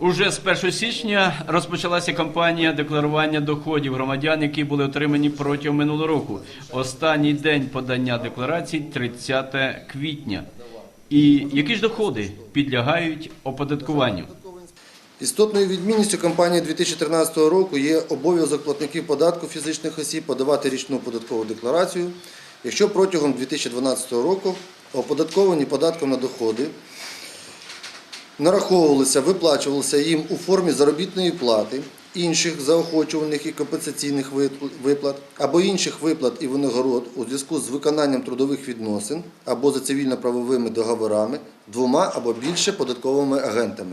Уже з 1 січня розпочалася кампанія декларування доходів громадян, які були отримані протягом минулого року. Останній день подання декларацій 30 квітня. І які ж доходи підлягають оподаткуванню? Істотною відмінністю кампанії 2013 року є обов'язок платників податку фізичних осіб подавати річну податкову декларацію, якщо протягом 2012 року оподатковані податком на доходи нараховувалися, виплачувалися їм у формі заробітної плати, інших заохочувальних і компенсаційних виплат або інших виплат і винагород у зв'язку з виконанням трудових відносин або за цивільно-правовими договорами двома або більше податковими агентами.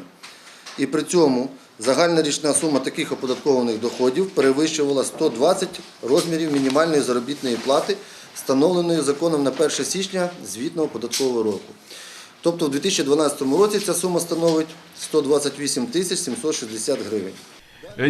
І при цьому загальна річна сума таких оподаткованих доходів перевищувала 120 розмірів мінімальної заробітної плати, встановленої законом на 1 січня звітного податкового року. Тобто в 2012 році ця сума становить 128 тисяч 760 гривень.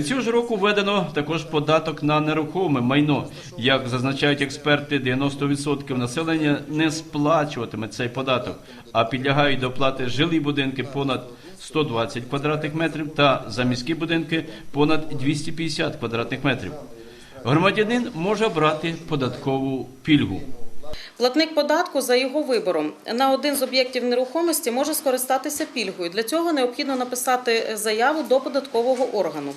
Цього ж року введено також податок на нерухоме майно. Як зазначають експерти, 90% населення не сплачуватиме цей податок, а підлягають до оплати жилі будинки понад 120 квадратних метрів та заміські будинки понад 250 квадратних метрів. Громадянин може обрати податкову пільгу. Платник податку за його вибором на один з об'єктів нерухомості може скористатися пільгою. Для цього необхідно написати заяву до податкового органу.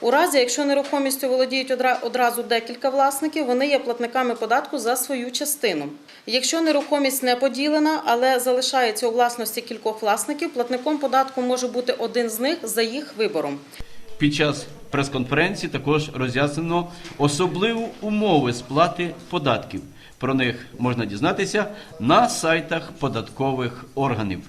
У разі, якщо нерухомістю володіють одра- одразу декілька власників, вони є платниками податку за свою частину. Якщо нерухомість не поділена, але залишається у власності кількох власників, платником податку може бути один з них за їх вибором. Під час прес-конференції також роз'яснено особливі умови сплати податків. Про них можна дізнатися на сайтах податкових органів.